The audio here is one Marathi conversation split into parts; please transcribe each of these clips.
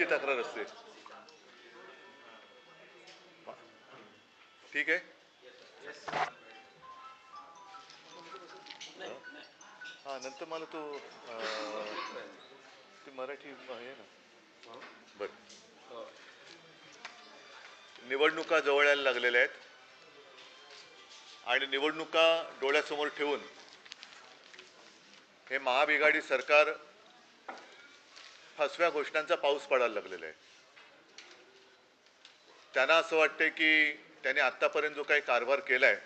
त्यांची तक्रार असते. ठीक आहे? हा नंतर मला तो ती मराठी आहे ना. बर. निवडणुका जवळ यायला लागलेल्या आहेत. आणि निवडणुका डोळ्यासमोर ठेवून हे महाबिघाडी सरकार फसव्या घोषणांचा पाऊस पडायला लागलेला आहे. त्यांना असं वाटते की त्यांनी आत्तापर्यंत जो काही कारभार केलाय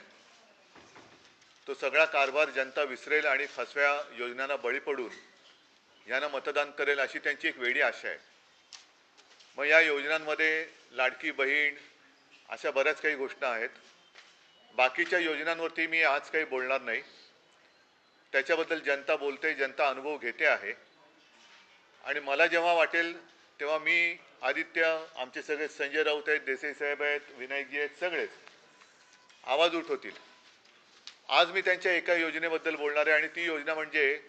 तो सगळा कारभार जनता विसरेल आणि फसव्या योजनांना बळी पडून यांना मतदान करेल अशी त्यांची एक वेगळी आशा आहे. मग या योजनांमध्ये लाडकी बहीण अशा बऱ्याच काही घोषणा आहेत. बाकीच्या योजनांवरती मी आज काही बोलणार नाही. त्याच्याबद्दल जनता बोलते जनता अनुभव घेते आहे. आणि मला जेव्हा वाटेल तेव्हा मी आदित्य आमचे सगळे संजय राऊत आहेत देसाई साहेब आहेत विनायकजी आहेत सगळेच आवाज उठवतील. आज मी त्यांच्या एका योजनेबद्दल बोलणार आहे आणि ती योजना म्हणजे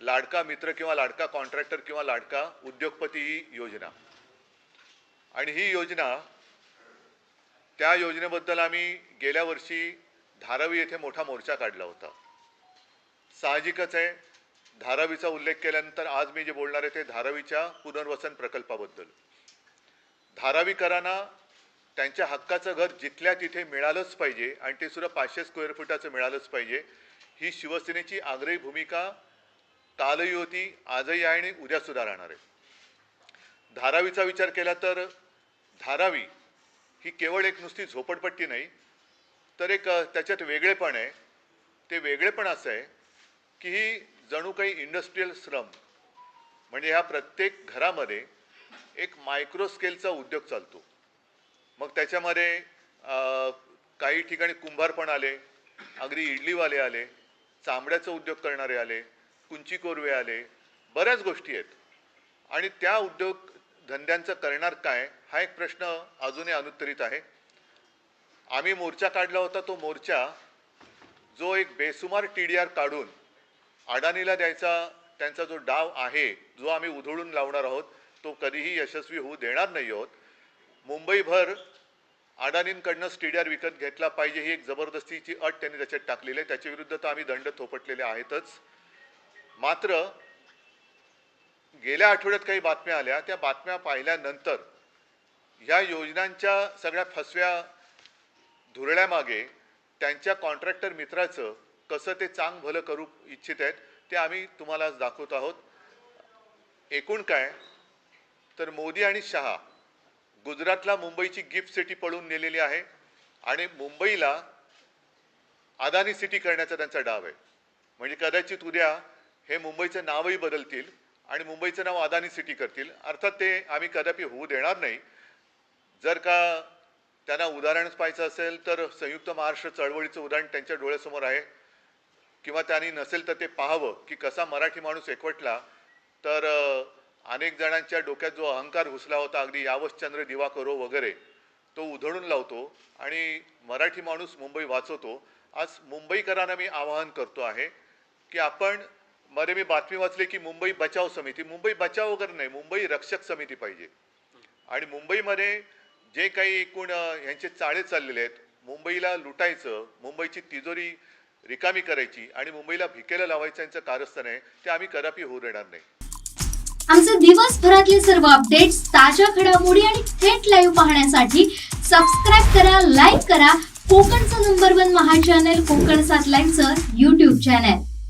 लाडका मित्र किंवा लाडका कॉन्ट्रॅक्टर किंवा लाडका उद्योगपती ही योजना. आणि ही योजना त्या योजनेबद्दल आम्ही गेल्या वर्षी धारावी येथे मोठा मोर्चा काढला होता. साहजिकच आहे. धारावीचा उल्लेख केल्यानंतर आज मी जे बोलणार आहे ते धारावीच्या पुनर्वसन प्रकल्पाबद्दल. धारावीकरांना त्यांच्या हक्काचं घर जिथल्या तिथे मिळालंच पाहिजे आणि ते सुद्धा पाचशे स्क्वेअर फुटाचं मिळालंच पाहिजे ही शिवसेनेची आग्रही भूमिका कालही होती आजही आहे आणि उद्यासुद्धा राहणार आहे. धारावीचा विचार केला तर धारावी ही केवळ एक नुसती झोपडपट्टी नाही तर एक त्याच्यात वेगळेपण आहे. ते वेगळेपण असं आहे की ही जणू काही इंडस्ट्रीयल श्रम म्हणजे ह्या प्रत्येक घरामध्ये एक मायक्रो स्केलचा उद्योग चालतो. मग त्याच्यामध्ये काही ठिकाणी कुंभार पण आले अगदी इडलीवाले आले चांबड्याचा उद्योग करणारे आले कुंची कोरवे आले बऱ्याच गोष्टी आहेत. आणि त्या उद्योग धंद्यांचं करणार काय हा एक प्रश्न अजूनही अनुत्तरित आहे. आम्ही मोर्चा काढला होता तो मोर्चा जो एक बेसुमार टी डी आर काढून अडाणीला द्यायचा त्यांचा जो डाव आहे जो आम्ही उधळून लावणार आहोत तो कधीही यशस्वी होऊ देणार नाही आहोत. मुंबईभर अडाणींकडनं स्टेडियर विकत घेतला पाहिजे ही एक जबरदस्तीची अट त्यांनी त्याच्यात टाकलेली आहे. त्याच्याविरुद्ध तर आम्ही दंड थोपटलेले आहेतच. मात्र गेल्या आठवड्यात काही बातम्या आल्या. त्या बातम्या पाहिल्यानंतर ह्या योजनांच्या सगळ्या फसव्या धुरळ्यामागे त्यांच्या कॉन्ट्रॅक्टर मित्राचं कसं ते चांग भलं करू इच्छित आहेत ते आम्ही तुम्हाला आज दाखवत आहोत. एकूण काय? तर मोदी आणि शहा गुजरातला मुंबईची गिफ्ट सिटी पळून नेलेली आहे आणि मुंबईला अदानी सिटी करण्याचा त्यांचा डाव आहे. म्हणजे कदाचित उद्या हे मुंबईचं नावही बदलतील आणि मुंबईचं नाव अदानी सिटी करतील. अर्थात ते आम्ही कदापि होऊ देणार नाही. जर का त्यांना उदाहरणच पाहायचं असेल तर संयुक्त महाराष्ट्र चळवळीचं उदाहरण त्यांच्या डोळ्यासमोर आहे. किंवा त्यांनी नसेल तर ते पाहावं की कसा मराठी माणूस एकवटला तर अनेक जणांच्या डोक्यात जो अहंकार घुसला होता अगदी यावश्चंद्र दिवाकरो वगैरे तो उधळून लावतो आणि मराठी माणूस मुंबई वाचवतो. आज मुंबईकरांना मी आवाहन करतो आहे की आपण मध्ये मी बातमी वाचली की मुंबई बचाव समिती मुंबई बचाव वगैरे नाही मुंबई रक्षक समिती पाहिजे. आणि मुंबईमध्ये जे काही एकूण ह्यांचे चाळे चाललेले आहेत मुंबईला लुटायचं मुंबईची तिजोरी रिकामी करायची आणि मुंबईला भिकेला लावायचं यांचं कारस्थान आहे ते आम्ही कदापि होऊ देणार नाही. आमचे दिवसभरातले सर्व अपडेट्स ताज्या घडामोडी आणि थेट लाईव्ह पाहण्यासाठी सबस्क्राईब करा लाईक करा. कोकणचं number one Maha channel Kokan सात लाईनचं युट्यूब चॅनल